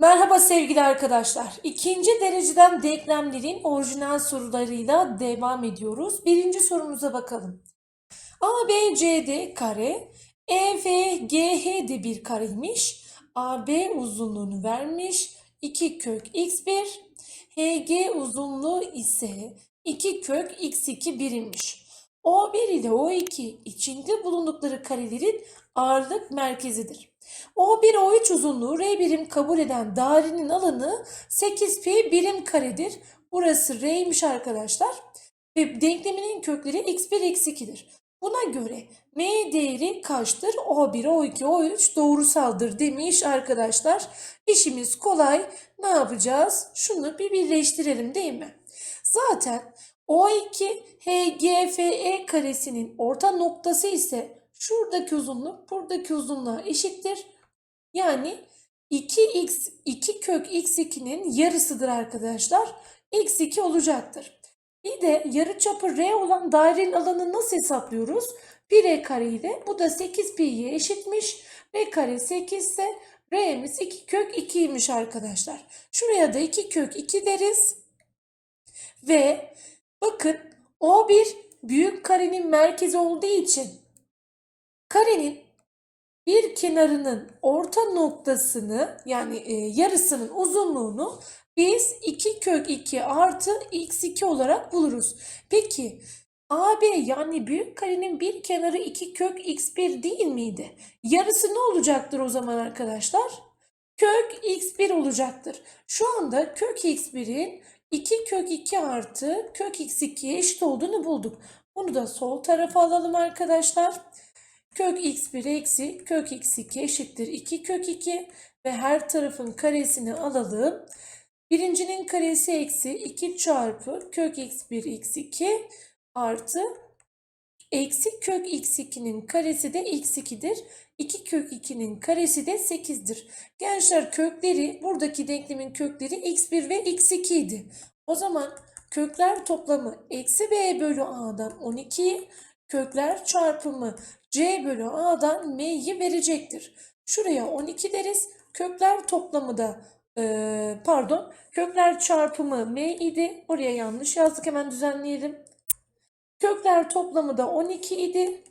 Merhaba sevgili arkadaşlar. İkinci dereceden denklemlerin orijinal sorularıyla devam ediyoruz. Birinci sorumuza bakalım. ABCD kare, E EFGH de bir kareymiş. AB uzunluğunu vermiş. 2 kök x1, HG uzunluğu ise 2 kök x2 birimmiş. O1 ile O2 içinde bulundukları karelerin ağırlık merkezidir. O1 O3 uzunluğu R birim kabul eden dairenin alanı 8pi birim karedir. Burası R'ymiş arkadaşlar. Ve denkleminin kökleri x1 x2'dir. Buna göre M değeri kaçtır? O1, O2, O3 doğrusaldır demiş arkadaşlar. İşimiz kolay. Ne yapacağız? Şunu bir birleştirelim değil mi? Zaten O2 HGFE karesinin orta noktası ise şuradaki uzunluk buradaki uzunluğa eşittir. Yani 2x 2 kök x2'nin yarısıdır arkadaşlar. x2 olacaktır. Bir de yarıçapı r olan dairenin alanını nasıl hesaplıyoruz? 1r kare ile bu da 8 pi'ye eşitmiş. r kare 8 ise r'miz 2 kök 2'ymiş arkadaşlar. Şuraya da 2 kök 2 deriz. Ve bakın O1 büyük karenin merkezi olduğu için karenin bir kenarının orta noktasını yani e, yarısının uzunluğunu biz 2 kök 2 artı x2 olarak buluruz. Peki AB yani büyük karenin bir kenarı 2 kök x1 değil miydi? Yarısı ne olacaktır o zaman arkadaşlar? Kök x1 olacaktır. Şu anda kök x1'in 2 kök 2 artı kök x2'ye eşit olduğunu bulduk. Bunu da sol tarafa alalım arkadaşlar. Kök x1 eksi kök x2 eşittir 2 kök 2 ve her tarafın karesini alalım. Birincinin karesi eksi 2 çarpı kök x1 x2 artı eksi kök x2'nin karesi de x2'dir. 2 kök 2'nin karesi de 8'dir. Gençler kökleri buradaki denklemin kökleri x1 ve x2 idi. O zaman kökler toplamı eksi b bölü a'dan 12 kökler çarpımı c bölü a'dan m'yi verecektir. Şuraya 12 deriz. Kökler toplamı da e, pardon kökler çarpımı m idi. Oraya yanlış yazdık hemen düzenleyelim. Kökler toplamı da 12 idi.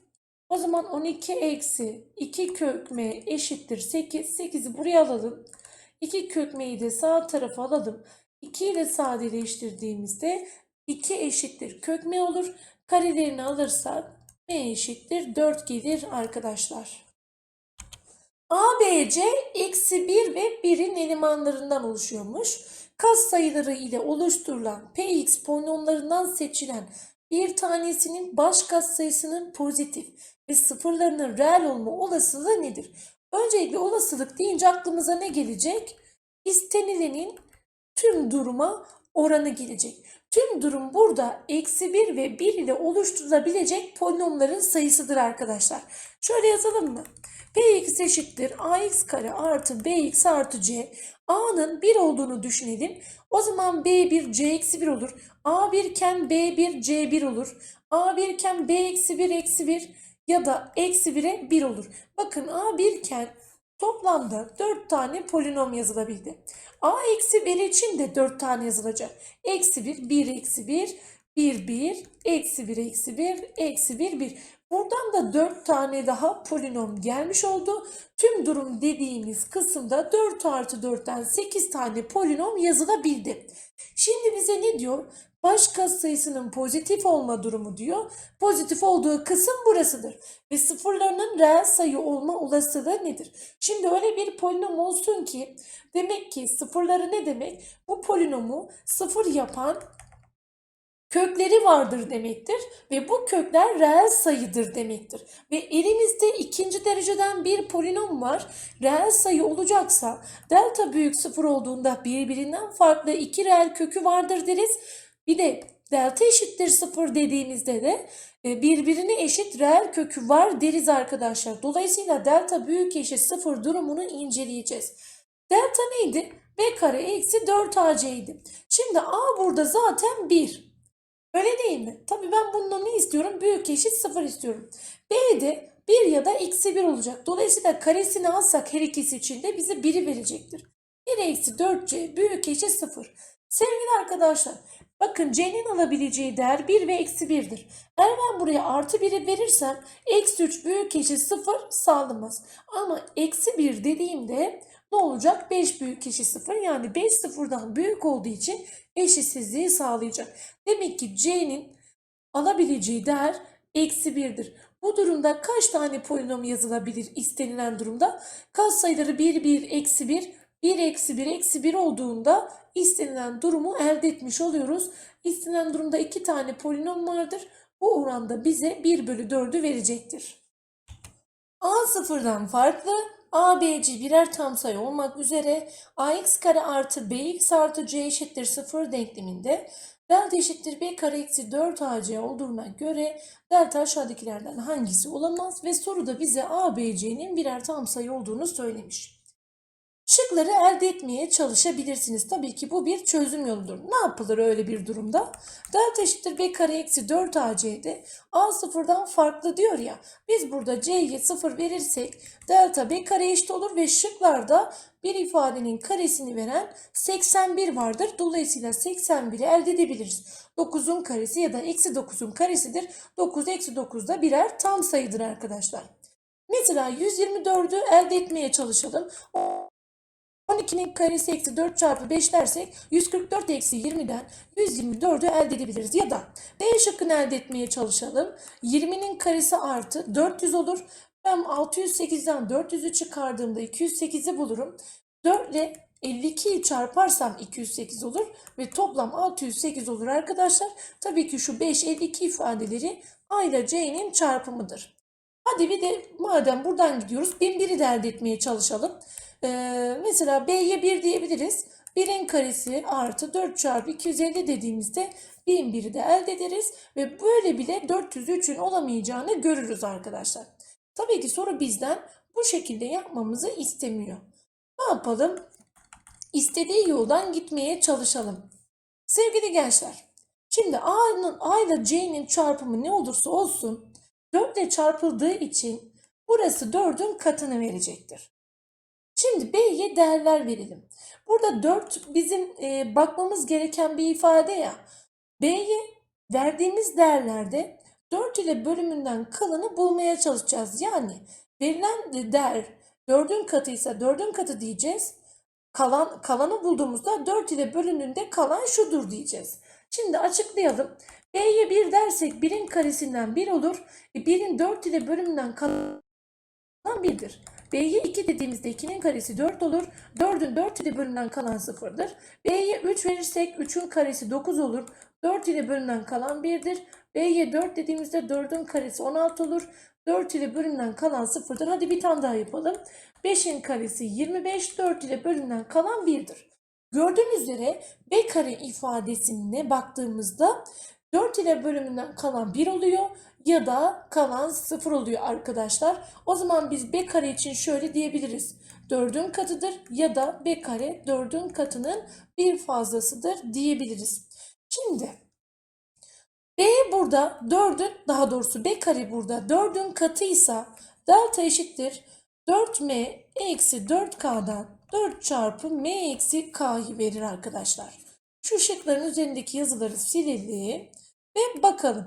O zaman 12 eksi 2 kök m eşittir 8. 8'i buraya alalım. 2 kök m'yi de sağ tarafa alalım. 2 ile sadeleştirdiğimizde 2 eşittir kök m olur. Karelerini alırsak m eşittir 4 gelir arkadaşlar. ABC eksi 1 ve 1'in elemanlarından oluşuyormuş. Kas sayıları ile oluşturulan Px polinomlarından seçilen bir tanesinin baş katsayısının pozitif ve sıfırlarının reel olma olasılığı nedir? Öncelikle olasılık deyince aklımıza ne gelecek? İstenilenin tüm duruma oranı gelecek. Tüm durum burada eksi 1 ve 1 ile oluşturulabilecek polinomların sayısıdır arkadaşlar. Şöyle yazalım mı? Px eşittir ax kare artı bx artı c. A'nın 1 olduğunu düşünelim. O zaman B1 C eksi 1 olur. A1 iken B1 C1 olur. A1 iken B eksi 1 eksi 1 ya da eksi 1'e 1 olur. Bakın A1 iken toplamda 4 tane polinom yazılabildi. A eksi 1 için de 4 tane yazılacak. Eksi 1, 1 eksi 1, 1 1, eksi 1 eksi 1, eksi 1 1. Buradan da 4 tane daha polinom gelmiş oldu. Tüm durum dediğimiz kısımda 4 artı 4'ten 8 tane polinom yazılabildi. Şimdi bize ne diyor? Baş katsayısının pozitif olma durumu diyor. Pozitif olduğu kısım burasıdır. Ve sıfırlarının reel sayı olma olasılığı nedir? Şimdi öyle bir polinom olsun ki demek ki sıfırları ne demek? Bu polinomu sıfır yapan kökleri vardır demektir ve bu kökler reel sayıdır demektir. Ve elimizde ikinci dereceden bir polinom var. Reel sayı olacaksa delta büyük sıfır olduğunda birbirinden farklı iki reel kökü vardır deriz. Bir de delta eşittir sıfır dediğimizde de e, birbirine eşit reel kökü var deriz arkadaşlar. Dolayısıyla delta büyük eşit sıfır durumunu inceleyeceğiz. Delta neydi? B kare eksi 4AC idi. Şimdi A burada zaten 1. Öyle değil mi? Tabii ben bundan ne istiyorum? Büyük eşit 0 istiyorum. B'de 1 ya da eksi 1 olacak. Dolayısıyla karesini alsak her ikisi için de bize 1'i verecektir. 1 eksi 4c büyük eşit 0. Sevgili arkadaşlar bakın c'nin alabileceği değer 1 ve eksi 1'dir. Eğer ben buraya artı 1'i verirsem eksi 3 büyük eşit 0 sağlamaz. Ama eksi 1 dediğimde ne olacak? 5 büyük eşit 0 yani 5 sıfırdan büyük olduğu için eşitsizliği sağlayacak. Demek ki c'nin alabileceği değer eksi 1'dir. Bu durumda kaç tane polinom yazılabilir istenilen durumda? Katsayıları 1, 1, eksi 1, 1, eksi 1, eksi 1 olduğunda istenilen durumu elde etmiş oluyoruz. İstenilen durumda 2 tane polinom vardır. Bu oranda bize 1 bölü 4'ü verecektir. A sıfırdan farklı A, B, C birer tam sayı olmak üzere ax kare artı bx artı c eşittir 0 denkleminde delta eşittir b kare eksi 4ac olduğuna göre delta aşağıdakilerden hangisi olamaz ve soruda bize a, b, c'nin birer tam sayı olduğunu söylemiş. Şıkları elde etmeye çalışabilirsiniz. Tabii ki bu bir çözüm yoludur. Ne yapılır öyle bir durumda? Delta eşittir b kare eksi 4ac'de a sıfırdan farklı diyor ya. Biz burada c'ye 0 verirsek delta b kare eşit olur ve şıklarda bir ifadenin karesini veren 81 vardır. Dolayısıyla 81'i elde edebiliriz. 9'un karesi ya da eksi 9'un karesidir. 9 eksi 9 da birer tam sayıdır arkadaşlar. Mesela 124'ü elde etmeye çalışalım. 12'nin karesi eksi 4 çarpı 5 dersek 144 eksi 20'den 124'ü elde edebiliriz. Ya da D şıkkını elde etmeye çalışalım. 20'nin karesi artı 400 olur. Ben 608'den 400'ü çıkardığımda 208'i bulurum. 4 ile 52'yi çarparsam 208 olur ve toplam 608 olur arkadaşlar. Tabii ki şu 5, 52 ifadeleri A ile C'nin çarpımıdır. Hadi bir de madem buradan gidiyoruz 1001'i de elde etmeye çalışalım. Ee, mesela B'ye 1 diyebiliriz. 1'in karesi artı 4 çarpı 250 dediğimizde 1001'i de elde ederiz. Ve böyle bile 403'ün olamayacağını görürüz arkadaşlar. Tabii ki soru bizden bu şekilde yapmamızı istemiyor. Ne yapalım? İstediği yoldan gitmeye çalışalım. Sevgili gençler, şimdi A'nın A ile C'nin çarpımı ne olursa olsun 4 ile çarpıldığı için burası 4'ün katını verecektir. Şimdi B'ye değerler verelim. Burada 4 bizim e, bakmamız gereken bir ifade ya. B'ye verdiğimiz değerlerde 4 ile bölümünden kalanı bulmaya çalışacağız. Yani verilen değer 4'ün katıysa 4'ün katı diyeceğiz. Kalan, kalanı bulduğumuzda 4 ile bölününde kalan şudur diyeceğiz. Şimdi açıklayalım. B'ye 1 dersek 1'in karesinden 1 olur. E 1'in 4 ile bölümünden kalan 1'dir. B'ye 2 dediğimizde 2'nin karesi 4 olur. 4'ün 4 ile bölünen kalan 0'dır. B'ye 3 verirsek 3'ün karesi 9 olur. 4 ile bölünen kalan 1'dir. B'ye 4 dediğimizde 4'ün karesi 16 olur. 4 ile bölünen kalan 0'dır. Hadi bir tane daha yapalım. 5'in karesi 25, 4 ile bölünen kalan 1'dir. Gördüğünüz üzere B kare ifadesine baktığımızda 4 ile bölümünden kalan 1 oluyor ya da kalan 0 oluyor arkadaşlar. O zaman biz b kare için şöyle diyebiliriz. 4'ün katıdır ya da b kare 4'ün katının bir fazlasıdır diyebiliriz. Şimdi b burada 4'ün daha doğrusu b kare burada 4'ün katıysa delta eşittir 4m eksi 4k'dan 4 çarpı m eksi k'yı verir arkadaşlar. Şu şıkların üzerindeki yazıları silelim ve bakalım.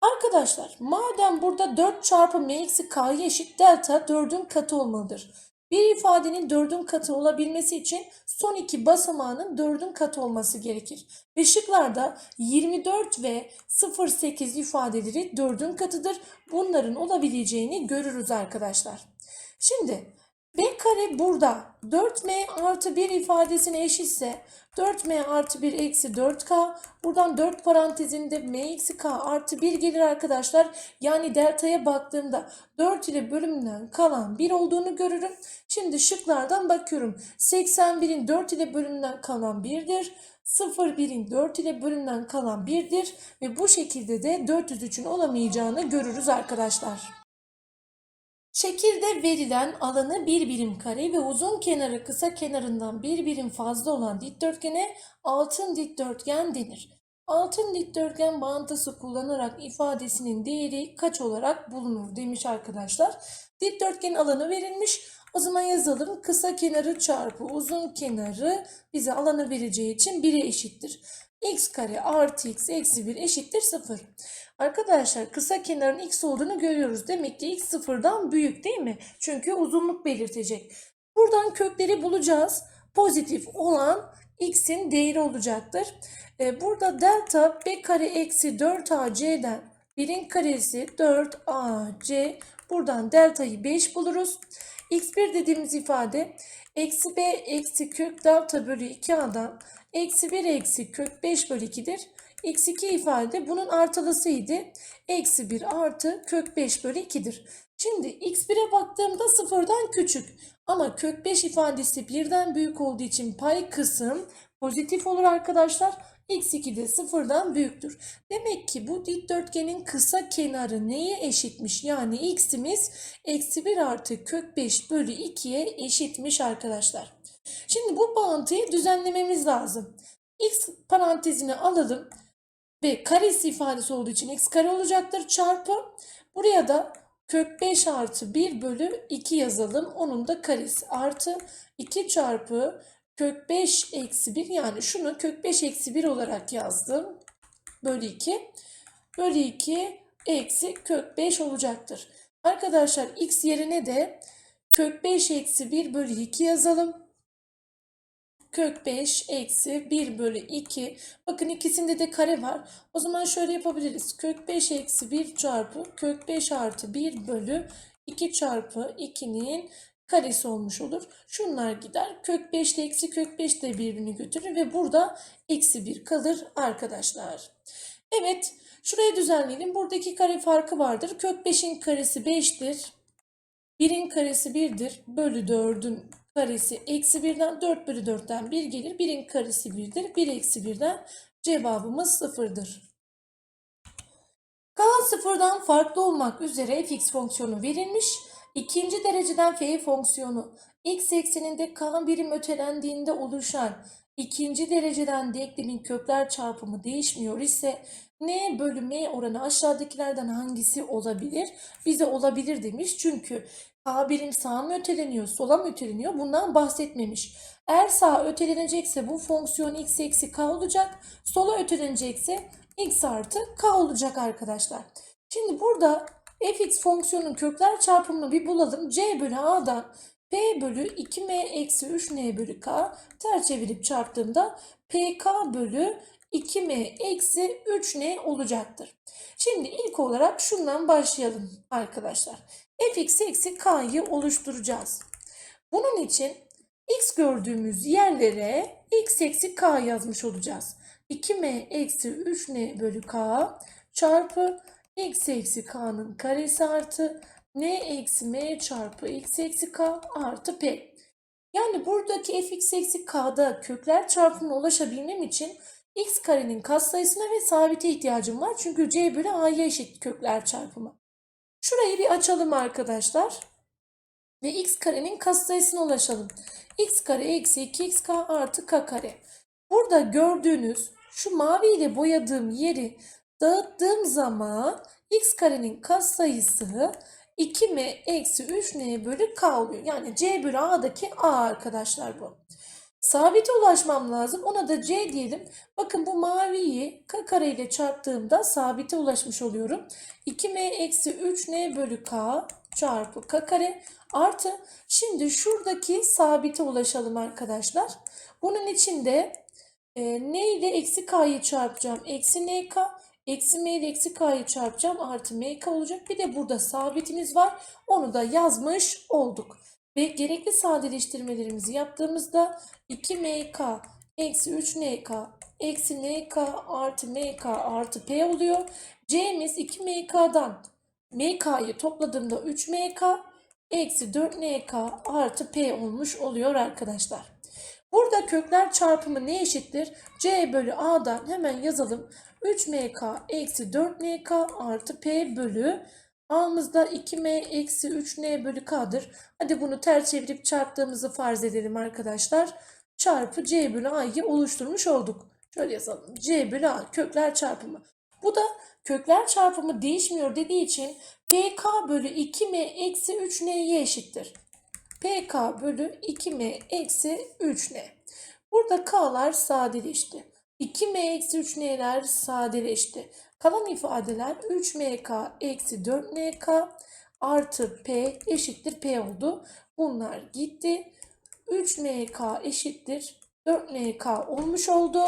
Arkadaşlar madem burada 4 çarpı m eksi k'ya eşit delta 4'ün katı olmalıdır. Bir ifadenin 4'ün katı olabilmesi için son iki basamağının 4'ün katı olması gerekir. Ve şıklarda 24 ve 08 ifadeleri 4'ün katıdır. Bunların olabileceğini görürüz arkadaşlar. Şimdi B kare burada 4m artı 1 ifadesine eşitse 4m artı 1 eksi 4k buradan 4 parantezinde m eksi k artı 1 gelir arkadaşlar. Yani delta'ya baktığımda 4 ile bölümünden kalan 1 olduğunu görürüm. Şimdi şıklardan bakıyorum. 81'in 4 ile bölümünden kalan 1'dir. 01'in 4 ile bölümünden kalan 1'dir. Ve bu şekilde de 403'ün olamayacağını görürüz arkadaşlar. Şekilde verilen alanı bir birim kare ve uzun kenarı kısa kenarından bir birim fazla olan dikdörtgene altın dikdörtgen denir. Altın dikdörtgen bağıntısı kullanarak ifadesinin değeri kaç olarak bulunur demiş arkadaşlar. Dikdörtgenin alanı verilmiş. O zaman yazalım kısa kenarı çarpı uzun kenarı bize alanı vereceği için 1'e eşittir. x kare artı x eksi 1 eşittir 0. Arkadaşlar kısa kenarın x olduğunu görüyoruz. Demek ki x sıfırdan büyük değil mi? Çünkü uzunluk belirtecek. Buradan kökleri bulacağız. Pozitif olan x'in değeri olacaktır. Ee, burada delta b kare eksi 4ac'den 1'in karesi 4ac buradan deltayı 5 buluruz. x1 dediğimiz ifade eksi b eksi kök delta bölü 2a'dan eksi 1 eksi kök 5 bölü 2'dir. X2 ifade bunun artılısıydı. Eksi 1 artı kök 5 bölü 2'dir. Şimdi x1'e baktığımda sıfırdan küçük ama kök 5 ifadesi birden büyük olduğu için pay kısım pozitif olur arkadaşlar. x2 de sıfırdan büyüktür. Demek ki bu dikdörtgenin kısa kenarı neye eşitmiş? Yani x'imiz eksi 1 artı kök 5 bölü 2'ye eşitmiş arkadaşlar. Şimdi bu bağıntıyı düzenlememiz lazım. x parantezine alalım ve karesi ifadesi olduğu için x kare olacaktır çarpı. Buraya da kök 5 artı 1 bölü 2 yazalım. Onun da karesi artı 2 çarpı kök 5 eksi 1 yani şunu kök 5 eksi 1 olarak yazdım. Bölü 2 bölü 2 eksi kök 5 olacaktır. Arkadaşlar x yerine de kök 5 eksi 1 bölü 2 yazalım. Kök 5 eksi 1 bölü 2. Bakın ikisinde de kare var. O zaman şöyle yapabiliriz. Kök 5 eksi 1 çarpı kök 5 artı 1 bölü 2 çarpı 2'nin karesi olmuş olur. Şunlar gider. Kök 5 ile eksi kök 5 de birbirini götürür ve burada eksi 1 kalır arkadaşlar. Evet. Şurayı düzenleyelim. Buradaki kare farkı vardır. Kök 5'in karesi 5'tir. 1'in karesi 1'dir. Bölü 4'ün karesi eksi 1'den 4 bölü 4'ten 1 gelir. 1'in karesi 1'dir. 1 eksi 1'den cevabımız 0'dır. K sıfırdan farklı olmak üzere fx fonksiyonu verilmiş. İkinci dereceden f fonksiyonu x ekseninde k birim ötelendiğinde oluşan ikinci dereceden denklemin kökler çarpımı değişmiyor ise n bölü m oranı aşağıdakilerden hangisi olabilir? Bize olabilir demiş çünkü k birim sağa mı öteleniyor sola mı öteleniyor bundan bahsetmemiş. Eğer sağa ötelenecekse bu fonksiyon x eksi k olacak. Sola ötelenecekse x artı k olacak arkadaşlar. Şimdi burada fx fonksiyonun kökler çarpımını bir bulalım. c bölü a'dan p bölü 2m eksi 3n bölü k ters çevirip çarptığımda pk bölü 2m eksi 3n olacaktır. Şimdi ilk olarak şundan başlayalım arkadaşlar. Fx eksi k'yı oluşturacağız. Bunun için x gördüğümüz yerlere x eksi k yazmış olacağız. 2m eksi 3n bölü k çarpı x eksi k'nın karesi artı n eksi m çarpı x eksi k artı p. Yani buradaki fx eksi k'da kökler çarpımına ulaşabilmem için x karenin katsayısına ve sabite ihtiyacım var. Çünkü c bölü a'ya eşit kökler çarpımı. Şurayı bir açalım arkadaşlar. Ve x karenin katsayısına ulaşalım. x kare eksi 2xk artı k kare. Burada gördüğünüz şu mavi ile boyadığım yeri dağıttığım zaman x karenin katsayısı 2m eksi 3n bölü k oluyor. Yani c bölü a'daki a arkadaşlar bu. Sabite ulaşmam lazım. Ona da c diyelim. Bakın bu maviyi k kare ile çarptığımda sabite ulaşmış oluyorum. 2m eksi 3n bölü k çarpı k kare artı şimdi şuradaki sabite ulaşalım arkadaşlar. Bunun içinde e, n ile eksi k'yı çarpacağım. Eksi nk Eksi m ile eksi k'yı çarpacağım. Artı mk olacak. Bir de burada sabitimiz var. Onu da yazmış olduk. Ve gerekli sadeleştirmelerimizi yaptığımızda 2mk eksi 3nk eksi nk artı mk artı p oluyor. c'miz 2mk'dan mk'yı topladığımda 3mk eksi 4nk artı p olmuş oluyor arkadaşlar. Burada kökler çarpımı ne eşittir? c bölü a'dan hemen yazalım. 3mk eksi 4nk artı p bölü A'mızda 2m eksi 3n bölü k'dır. Hadi bunu ters çevirip çarptığımızı farz edelim arkadaşlar. Çarpı c bölü a'yı oluşturmuş olduk. Şöyle yazalım. c bölü a kökler çarpımı. Bu da kökler çarpımı değişmiyor dediği için pk bölü 2m eksi 3n'ye eşittir. pk bölü 2m eksi 3n. Burada k'lar sadeleşti. 2m eksi 3n'ler sadeleşti. Kalan ifadeler 3mk eksi 4nk artı p eşittir p oldu. Bunlar gitti. 3mk eşittir 4nk olmuş oldu.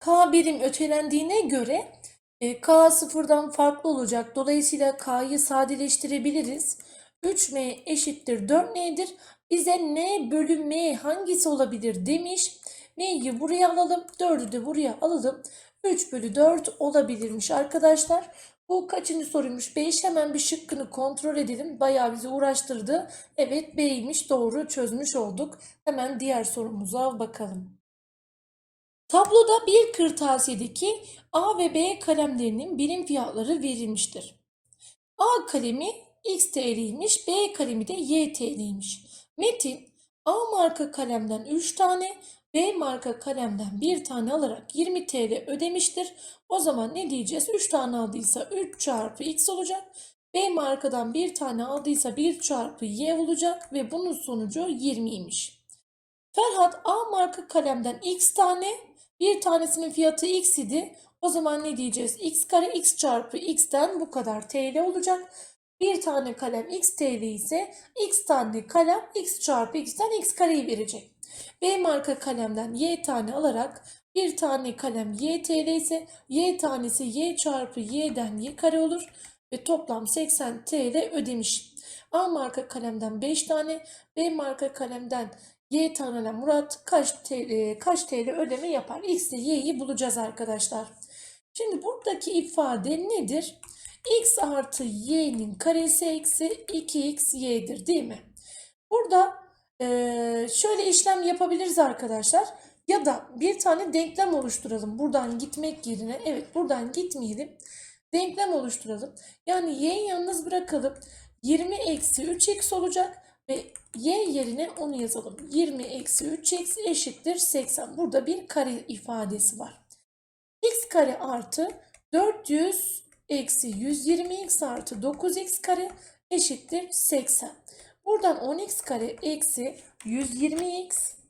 K birim ötelendiğine göre e, K sıfırdan farklı olacak. Dolayısıyla K'yı sadeleştirebiliriz. 3M eşittir 4N'dir. Bize N bölü M hangisi olabilir demiş. M'yi buraya alalım. 4'ü de buraya alalım. 3 bölü 4 olabilirmiş arkadaşlar. Bu kaçıncı soruymuş? 5 hemen bir şıkkını kontrol edelim. Bayağı bizi uğraştırdı. Evet B'ymiş doğru çözmüş olduk. Hemen diğer sorumuza bakalım. Tabloda bir kırtasiyedeki A ve B kalemlerinin birim fiyatları verilmiştir. A kalemi X TL'ymiş, B kalemi de Y TL'ymiş. Metin A marka kalemden 3 tane, B marka kalemden 1 tane alarak 20 TL ödemiştir. O zaman ne diyeceğiz? 3 tane aldıysa 3 çarpı X olacak. B markadan 1 tane aldıysa 1 çarpı Y olacak ve bunun sonucu 20'ymiş. Ferhat A marka kalemden X tane, bir tanesinin fiyatı X idi. O zaman ne diyeceğiz? X kare X çarpı X'ten bu kadar TL olacak. Bir tane kalem X TL ise X tane kalem X çarpı X'ten X kareyi verecek. B marka kalemden Y tane alarak bir tane kalem Y TL ise Y tanesi Y çarpı Y'den Y kare olur ve toplam 80 TL ödemiş. A marka kalemden 5 tane, B marka kalemden Y tanelen Murat kaç TL, kaç TL ödeme yapar? X ile Y'yi bulacağız arkadaşlar. Şimdi buradaki ifade nedir? X artı Y'nin karesi eksi 2X Y'dir değil mi? Burada eee, şöyle işlem yapabiliriz arkadaşlar. Ya da bir tane denklem oluşturalım. Buradan gitmek yerine, evet buradan gitmeyelim. Denklem oluşturalım. Yani Y'yi yalnız bırakalım. 20 eksi 3X olacak. Ve y yerine onu yazalım. 20 eksi 3x eşittir 80. Burada bir kare ifadesi var. x kare artı 400 eksi 120x artı 9x kare eşittir 80. Buradan 10x kare eksi 120x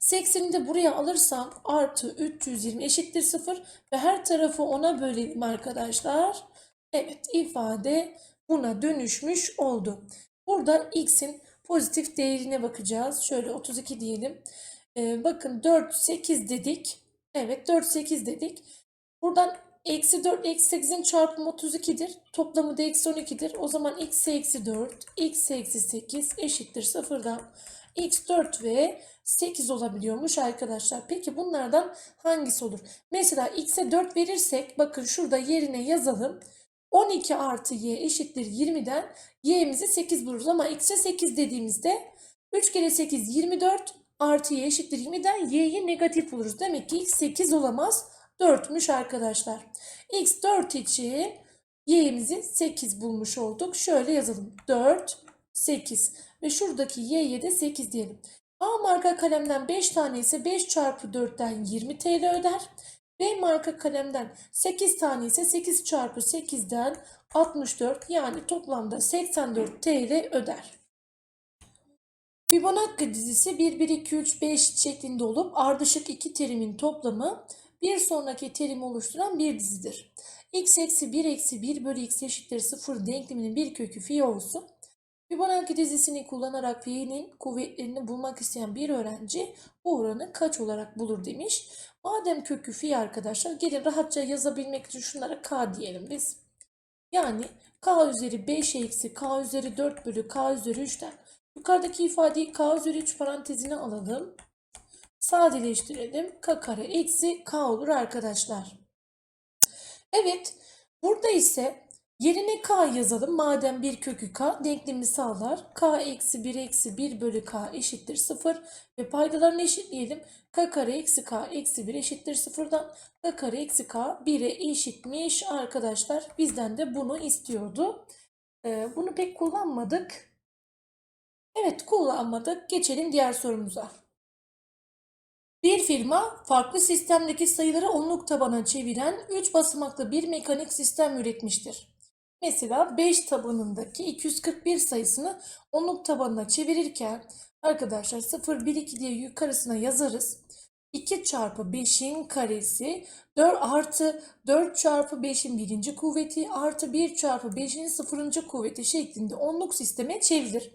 80'i de buraya alırsam artı 320 eşittir 0 ve her tarafı 10'a bölelim arkadaşlar. Evet ifade buna dönüşmüş oldu. Buradan x'in pozitif değerine bakacağız. Şöyle 32 diyelim. Ee, bakın 4, 8 dedik. Evet 4, 8 dedik. Buradan eksi 4, eksi 8'in çarpımı 32'dir. Toplamı da eksi 12'dir. O zaman x eksi 4, x eksi 8 eşittir 0'dan. x 4 ve 8 olabiliyormuş arkadaşlar. Peki bunlardan hangisi olur? Mesela x'e 4 verirsek bakın şurada yerine yazalım. 12 artı y eşittir 20'den y'mizi 8 buluruz ama x'e 8 dediğimizde 3 kere 8 24 artı y eşittir 20'den y'yi negatif buluruz. Demek ki x 8 olamaz 4'müş arkadaşlar. x 4 için y'mizi 8 bulmuş olduk. Şöyle yazalım 4 8 ve şuradaki y'ye de 8 diyelim. A marka kalemden 5 tane ise 5 çarpı 4'ten 20 TL öder. B marka kalemden 8 tane ise 8 çarpı 8'den 64 yani toplamda 84 TL öder. Fibonacci dizisi 1, 1, 2, 3, 5 şeklinde olup ardışık iki terimin toplamı bir sonraki terimi oluşturan bir dizidir. x eksi 1 eksi 1 bölü x eşittir 0 denkleminin bir kökü fi olsun. Fibonacci dizisini kullanarak fi'nin kuvvetlerini bulmak isteyen bir öğrenci bu oranı kaç olarak bulur demiş. Madem kökü fi arkadaşlar gelin rahatça yazabilmek için şunlara k diyelim biz. Yani k üzeri 5 eksi k üzeri 4 bölü k üzeri 3'ten yukarıdaki ifadeyi k üzeri 3 parantezine alalım. Sadeleştirelim. k kare eksi k olur arkadaşlar. Evet burada ise Yerine k yazalım. Madem bir kökü k denklemi sağlar. k eksi 1 eksi 1 bölü k eşittir 0 ve paydalarını eşitleyelim. k kare eksi k eksi 1 eşittir 0'dan k kare eksi k 1'e eşitmiş arkadaşlar. Bizden de bunu istiyordu. Ee, bunu pek kullanmadık. Evet kullanmadık. Geçelim diğer sorumuza. Bir firma farklı sistemdeki sayıları onluk tabana çeviren 3 basamaklı bir mekanik sistem üretmiştir. Mesela 5 tabanındaki 241 sayısını onluk tabanına çevirirken arkadaşlar 0, 1, 2 diye yukarısına yazarız. 2 çarpı 5'in karesi 4 artı 4 çarpı 5'in birinci kuvveti artı 1 çarpı 5'in sıfırıncı kuvveti şeklinde onluk sisteme çevrilir.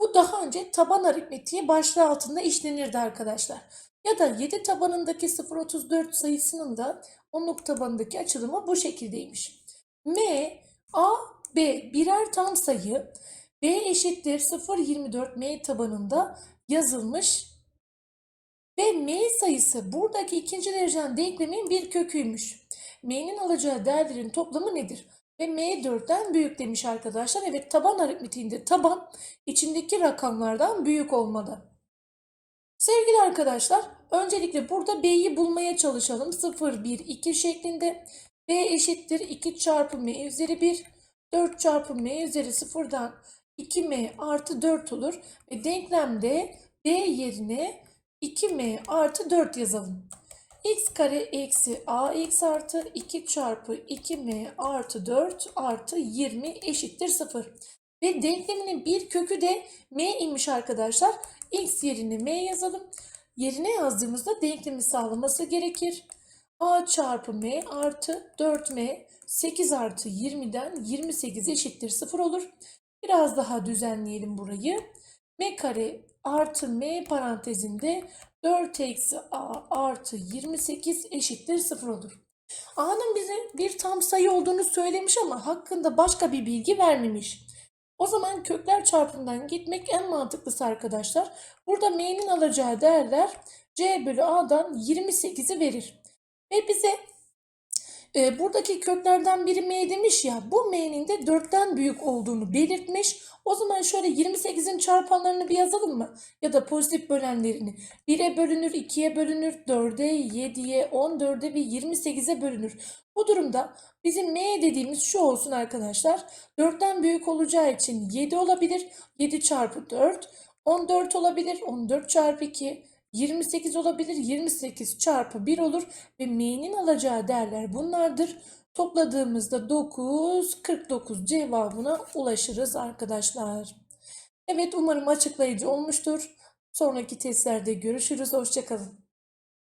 Bu daha önce taban aritmetiği başlığı altında işlenirdi arkadaşlar. Ya da 7 tabanındaki 034 sayısının da onluk tabanındaki açılımı bu şekildeymiş. M, A, B birer tam sayı. B eşittir 024 M tabanında yazılmış ve M sayısı buradaki ikinci dereceden denklemin bir köküymüş. M'nin alacağı değerlerin toplamı nedir? Ve M 4'ten büyük demiş arkadaşlar. Evet taban aritmetiğinde taban içindeki rakamlardan büyük olmalı. Sevgili arkadaşlar öncelikle burada B'yi bulmaya çalışalım. 0, 1, 2 şeklinde. B eşittir 2 çarpı M üzeri 1. 4 çarpı M üzeri 0'dan 2M artı 4 olur. Ve denklemde B yerine 2M artı 4 yazalım. x kare eksi ax artı 2 çarpı 2m artı 4 artı 20 eşittir 0. Ve denkleminin bir kökü de m imiş arkadaşlar. x yerine m yazalım. Yerine yazdığımızda denklemi sağlaması gerekir. a çarpı m artı 4m 8 artı 20'den 28 eşittir 0 olur. Biraz daha düzenleyelim burayı. m kare artı m parantezinde 4 eksi a artı 28 eşittir 0 olur. A'nın bize bir tam sayı olduğunu söylemiş ama hakkında başka bir bilgi vermemiş. O zaman kökler çarpımından gitmek en mantıklısı arkadaşlar. Burada m'nin alacağı değerler c bölü a'dan 28'i verir. Ve bize e, buradaki köklerden biri m demiş ya bu m'nin de 4'ten büyük olduğunu belirtmiş. O zaman şöyle 28'in çarpanlarını bir yazalım mı? Ya da pozitif bölenlerini. 1'e bölünür, 2'ye bölünür, 4'e, 7'ye, 14'e ve 28'e bölünür. Bu durumda bizim m dediğimiz şu olsun arkadaşlar. 4'ten büyük olacağı için 7 olabilir. 7 çarpı 4. 14 olabilir. 14 çarpı 2. 28 olabilir. 28 çarpı 1 olur. Ve m'nin alacağı değerler bunlardır. Topladığımızda 9, 49 cevabına ulaşırız arkadaşlar. Evet umarım açıklayıcı olmuştur. Sonraki testlerde görüşürüz. Hoşçakalın.